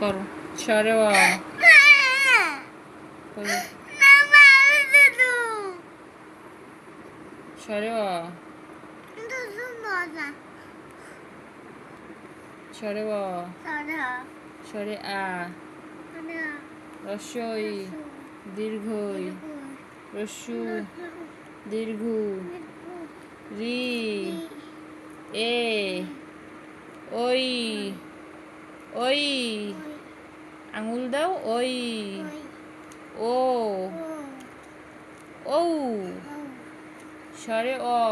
করো। সরে সরে সরে সরে আ রস্যই দীর্ঘই। রস্যু দীর্ঘ। রি এ ওই ওই আঙুল দাও ওই। ও। ও। সরে অ।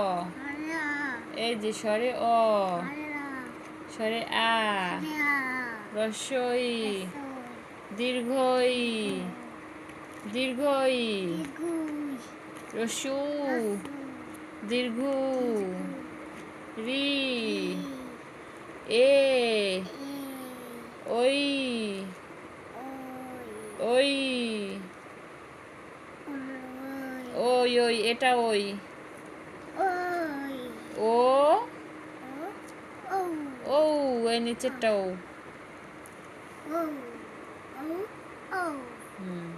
এই যে সরে অ। সরে আ। রসই দীর্ঘই। দীর্ঘই। রসু দীর্ঘ। রি। এ। ওই ওই। ওই ওই এটা ওই। ও। ও এই নিচেরটা ও। হুম।